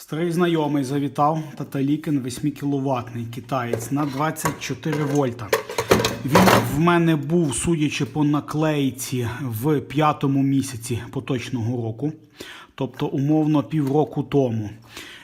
Старий знайомий завітав Таталікін 8 кіловатний китаєць на 24 вольта. Він в мене був, судячи по наклейці, в п'ятому місяці поточного року, тобто умовно півроку тому.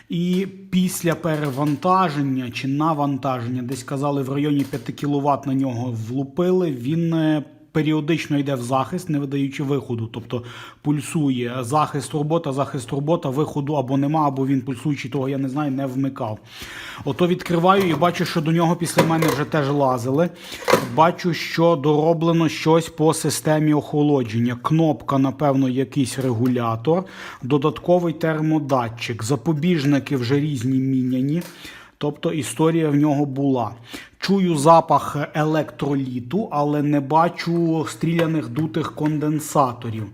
І після перевантаження чи навантаження, десь казали в районі 5 кВт на нього влупили, він е, періодично йде в захист, не видаючи виходу. Тобто пульсує захист робота, захист робота, виходу або нема, або він пульсуючий, того я не знаю, не вмикав. Ото відкриваю і бачу, що до нього після мене вже теж лазили. Бачу, що дороблено щось по системі охолодження. Кнопка, напевно, якийсь регулятор, додатковий термодатчик, запобіжники вже різні міняні. Тобто історія в нього була. Чую запах електроліту, але не бачу стріляних дутих конденсаторів.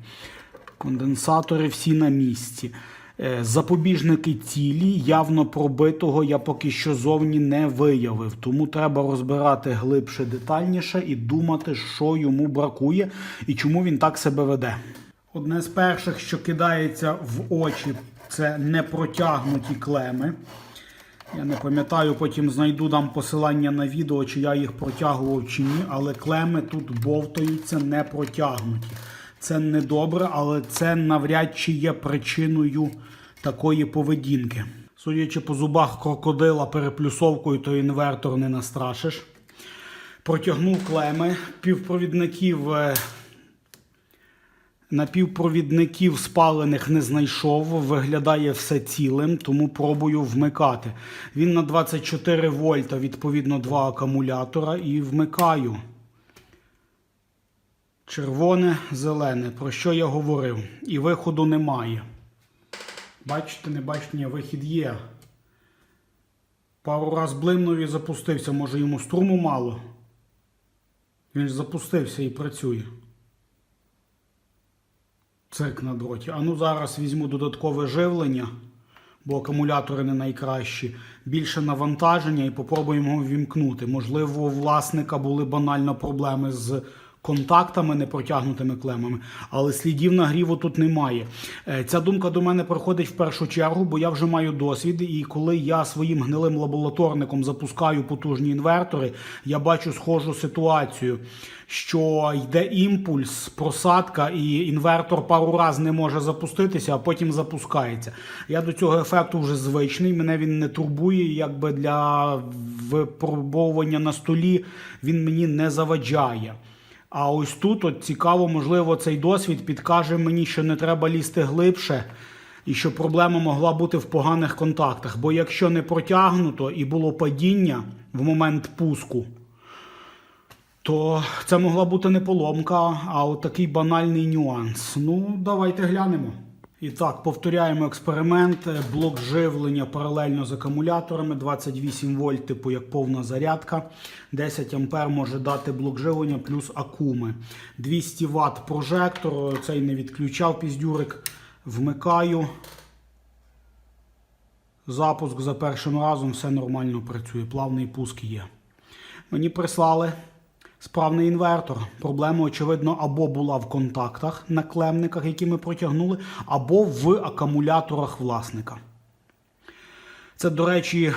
Конденсатори всі на місці. Е, Запобіжники цілі, явно пробитого я поки що зовні не виявив. Тому треба розбирати глибше, детальніше і думати, що йому бракує і чому він так себе веде. Одне з перших, що кидається в очі, це непротягнуті клеми. Я не пам'ятаю, потім знайду дам посилання на відео, чи я їх протягував чи ні, але клеми тут бовтаються не протягнуті. Це не добре, але це навряд чи є причиною такої поведінки. Судячи по зубах крокодила переплюсовкою, то інвертор не настрашиш. Протягнув клеми півпровідників. Напівпровідників спалених не знайшов, виглядає все цілим, тому пробую вмикати. Він на 24 вольта, відповідно, два акумулятора і вмикаю. Червоне, зелене. Про що я говорив? І виходу немає. Бачите, не бачите, ні, вихід є. Пару раз блимнув і запустився. Може йому струму мало? Він запустився і працює. Цирк на дроті. А ну зараз візьму додаткове живлення, бо акумулятори не найкращі. Більше навантаження і попробуємо вімкнути. Можливо, у власника були банально проблеми з контактами, непротягнутими клемами, але слідів нагріву тут немає. Е, Ця думка до мене приходить в першу чергу, бо я вже маю досвід, і коли я своїм гнилим лабораторником запускаю потужні інвертори, я бачу схожу ситуацію, що йде імпульс, просадка, і інвертор пару раз не може запуститися, а потім запускається. Я до цього ефекту вже звичний, мене він не турбує, якби для випробовування на столі він мені не заваджає. А ось тут от цікаво, можливо, цей досвід підкаже мені, що не треба лізти глибше, і що проблема могла бути в поганих контактах. Бо якщо не протягнуто і було падіння в момент пуску, то це могла бути не поломка, а от такий банальний нюанс. Ну, давайте глянемо. І так, повторяємо експеримент. Блок живлення паралельно з акумуляторами 28 вольт, типу як повна зарядка. 10 ампер може дати блок живлення плюс акуми. 200 Вт прожектор. Цей не відключав піздюрик. Вмикаю. Запуск за першим разом все нормально працює. Плавний пуск є. Мені прислали справний інвертор. Проблема, очевидно, або була в контактах на клемниках, які ми протягнули, або в акумуляторах власника. Це, до речі,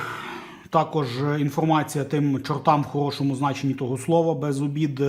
також інформація тим чортам в хорошому значенні того слова, без обід.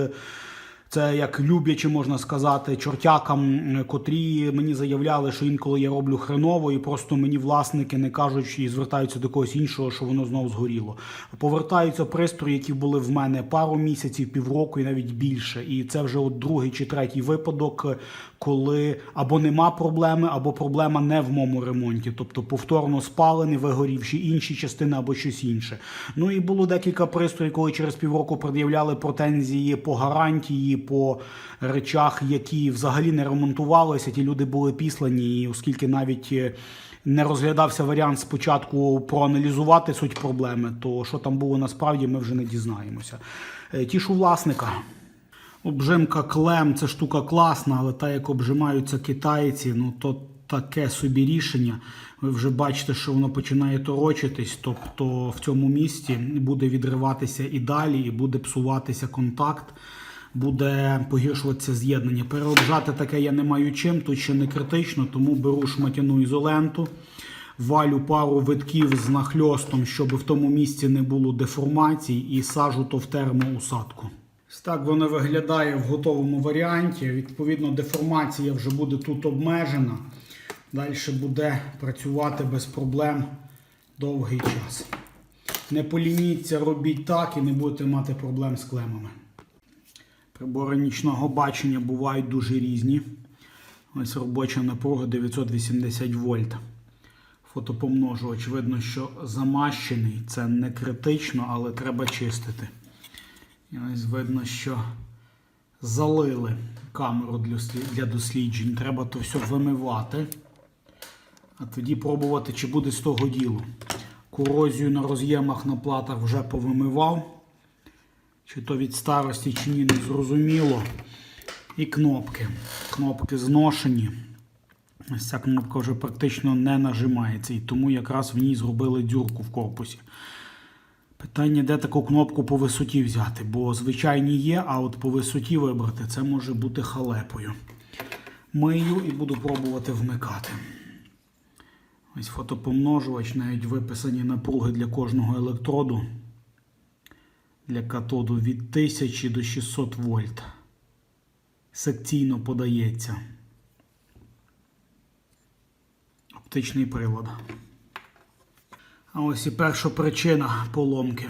Це як люблячи, можна сказати, чортякам, котрі мені заявляли, що інколи я роблю хреново, і просто мені власники не кажуть і звертаються до когось іншого, що воно знову згоріло. Повертаються пристрої, які були в мене пару місяців, півроку і навіть більше. І це вже от другий чи третій випадок, коли або нема проблеми, або проблема не в моєму ремонті, тобто повторно спалені, вигорівші інші частини або щось інше. Ну і було декілька пристроїв, коли через півроку пред'являли претензії по гарантії, по речах, які взагалі не ремонтувалися. Ті люди були післані, і оскільки навіть е, не розглядався варіант спочатку проаналізувати суть проблеми, то що там було насправді, ми вже не дізнаємося. Е, Тішу власника. Обжимка клем це штука класна, але та, як обжимаються китайці, ну то таке собі рішення. Ви вже бачите, що воно починає торочитись, тобто в цьому місці буде відриватися і далі, і буде псуватися контакт, буде погіршуватися з'єднання. Переобжати таке я не маю чим, тут ще не критично, тому беру шматяну ізоленту. валю пару витків з нахльостом, щоб в тому місці не було деформацій, і сажу то в термоусадку. Так воно виглядає в готовому варіанті. Відповідно, деформація вже буде тут обмежена. Далі буде працювати без проблем довгий час. Не полініться, робіть так і не будете мати проблем з клемами. Прибори нічного бачення бувають дуже різні. Ось робоча напруга 980 вольт. Фотопомножувач видно, що замащений. Це не критично, але треба чистити. І ось видно, що залили камеру для досліджень. Треба то все вимивати. А тоді пробувати, чи буде з того ділу. Корозію на роз'ємах на платах вже повимивав. Чи то від старості, чи ні, не зрозуміло. І кнопки. Кнопки зношені. Ось ця кнопка вже практично не нажимається. І тому якраз в ній зробили дюрку в корпусі. Питання, де таку кнопку по висоті взяти, бо звичайні є, а от по висоті вибрати це може бути халепою. Мию і буду пробувати вмикати. Ось фотопомножувач, навіть виписані напруги для кожного електроду. Для катоду від 1000 до 600 вольт. Секційно подається. Оптичний прилад. А ось і перша причина поломки.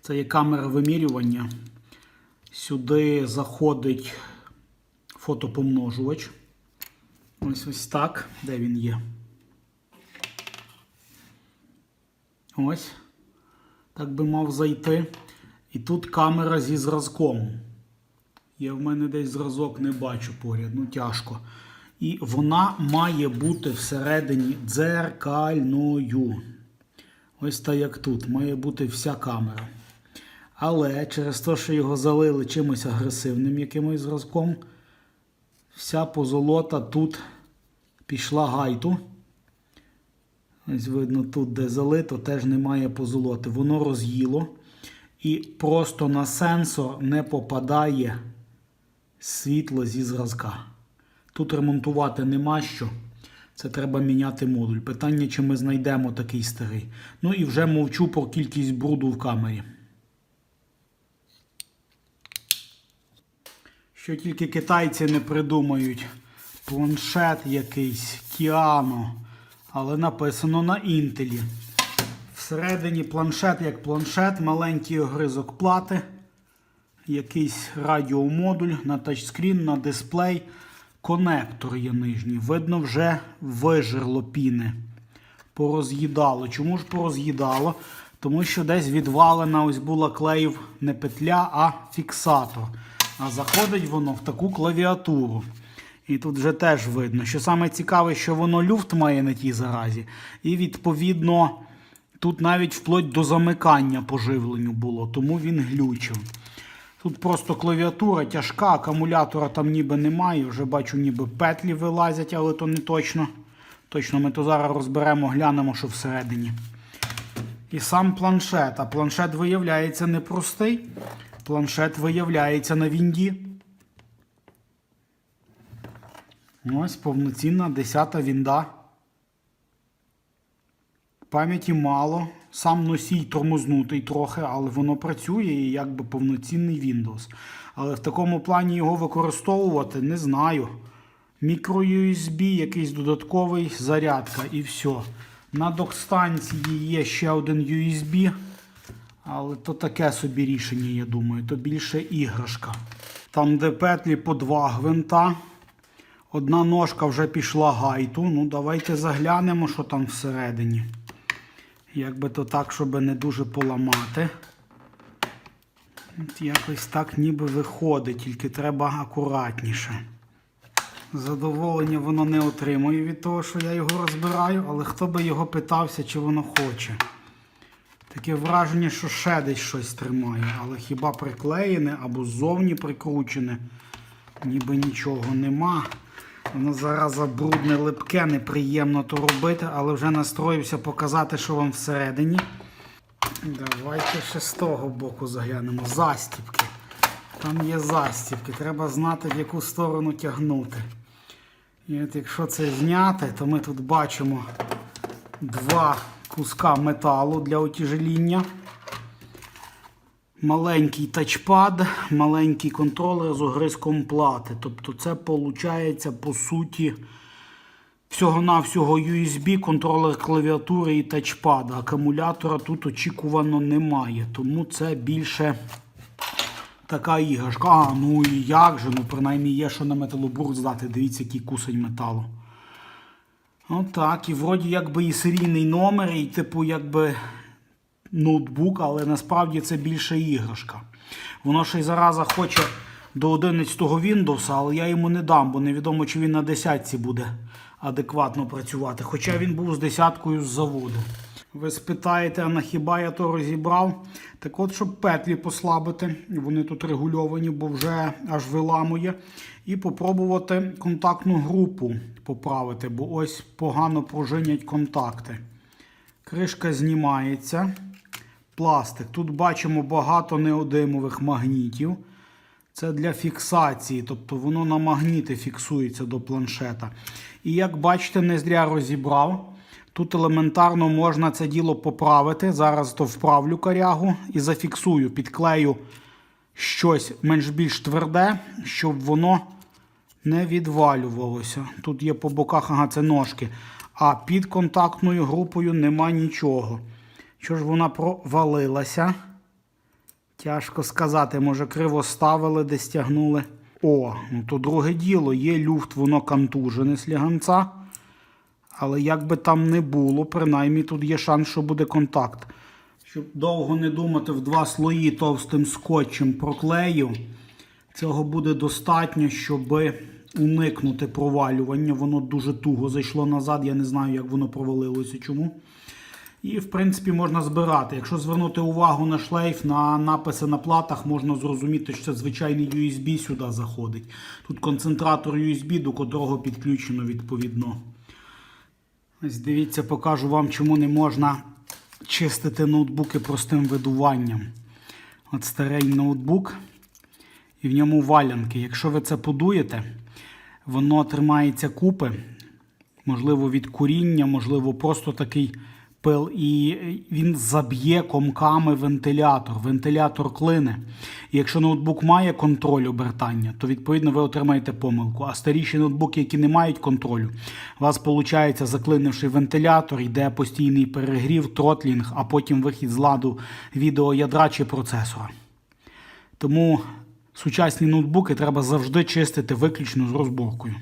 Це є камера вимірювання. Сюди заходить фотопомножувач. Ось ось так. Де він є? Ось. Так би мав зайти. І тут камера зі зразком. Я в мене десь зразок не бачу поряд, ну тяжко. І вона має бути всередині дзеркальною. Ось так як тут. Має бути вся камера. Але через те, що його залили чимось агресивним якимось зразком, вся позолота тут пішла гайту. Ось видно, тут, де залито, теж немає позолоти. Воно роз'їло. І просто на сенсор не попадає світло зі зразка. Тут ремонтувати нема що. Це треба міняти модуль. Питання, чи ми знайдемо такий старий. Ну і вже мовчу про кількість бруду в камері. Що тільки китайці не придумають планшет якийсь, Кіано, але написано на інтелі. Всередині планшет як планшет, маленький огризок плати, якийсь радіомодуль на тачскрін, на дисплей, конектор є нижній. Видно, вже вижерло піни. Пороз'їдало. Чому ж пороз'їдало? Тому що десь відвалена ось була клеїв не петля, а фіксатор. А заходить воно в таку клавіатуру. І тут вже теж видно, що саме цікаве, що воно люфт має на тій заразі. І відповідно. Тут навіть вплоть до замикання по живленню було, тому він глючив. Тут просто клавіатура тяжка, акумулятора там ніби немає. Вже бачу, ніби петлі вилазять, але то не точно. Точно ми то зараз розберемо, глянемо, що всередині. І сам планшет. А планшет виявляється непростий. Планшет виявляється на Вінді. Ось повноцінна 10-та вінда. Пам'яті мало, сам носій тормознутий трохи, але воно працює і якби повноцінний Windows. Але в такому плані його використовувати не знаю. Мікро-USB, якийсь додатковий зарядка і все. На док-станції є ще один USB, але то таке собі рішення, я думаю, то більше іграшка. Там, де петлі по два гвинта. Одна ножка вже пішла гайту. Ну, давайте заглянемо, що там всередині. Як би то так, щоб не дуже поламати. От якось так ніби виходить, тільки треба акуратніше. Задоволення воно не отримує від того, що я його розбираю, але хто би його питався, чи воно хоче. Таке враження, що ще десь щось тримає, але хіба приклеєне або ззовні прикручене, ніби нічого нема. Воно зараз брудне, липке, неприємно то робити, але вже настроївся показати, що вам всередині. Давайте ще з того боку заглянемо. Застібки. Там є застібки. Треба знати, в яку сторону тягнути. І от якщо це зняти, то ми тут бачимо два куска металу для отяжеління. Маленький тачпад, маленький контролер з огризком плати. Тобто це виходить, по суті, всього-навсього USB, контролер клавіатури і тачпада. Акумулятора тут очікувано немає. Тому це більше така іграшка. А, ну і як же, ну принаймні є, що на металобург здати. Дивіться, який кусень металу. Отак, і вроді якби і серійний номер, і типу якби ноутбук, але насправді це більше іграшка. Воно ще й зараза хоче до 11 Windows, але я йому не дам, бо невідомо, чи він на 10 буде адекватно працювати. Хоча він був з десяткою з заводу. Ви спитаєте, а на хіба я то розібрав? Так от, щоб петлі послабити, вони тут регульовані, бо вже аж виламує. І попробувати контактну групу поправити, бо ось погано пружинять контакти. Кришка знімається. Пластик. Тут бачимо багато неодимових магнітів. Це для фіксації, тобто воно на магніти фіксується до планшета. І як бачите, не зря розібрав. Тут елементарно можна це діло поправити. Зараз то вправлю корягу і зафіксую, підклею щось менш-більш тверде, щоб воно не відвалювалося. Тут є по боках, ага, це ножки. А під контактною групою нема нічого. Що ж вона провалилася? Тяжко сказати, може криво ставили, десь тягнули. О, ну то друге діло. Є люфт, воно контужене сліганця. Але як би там не було, принаймні тут є шанс, що буде контакт. Щоб довго не думати, в два слої товстим скотчем проклею. Цього буде достатньо, щоб уникнути провалювання. Воно дуже туго зайшло назад. Я не знаю, як воно провалилося чому. І, в принципі, можна збирати. Якщо звернути увагу на шлейф, на написи на платах, можна зрозуміти, що це звичайний USB сюди заходить. Тут концентратор USB, до котрого підключено відповідно. Ось дивіться, покажу вам, чому не можна чистити ноутбуки простим видуванням. От старий ноутбук, і в ньому валянки. Якщо ви це подуєте, воно тримається купи, можливо, від куріння, можливо, просто такий пил, і він заб'є комками вентилятор. Вентилятор клине. Якщо ноутбук має контроль обертання, то відповідно ви отримаєте помилку. А старіші ноутбуки, які не мають контролю, у вас виходить, заклинивши вентилятор, йде постійний перегрів, тротлінг, а потім вихід з ладу відеоядра чи процесора. Тому сучасні ноутбуки треба завжди чистити виключно з розборкою.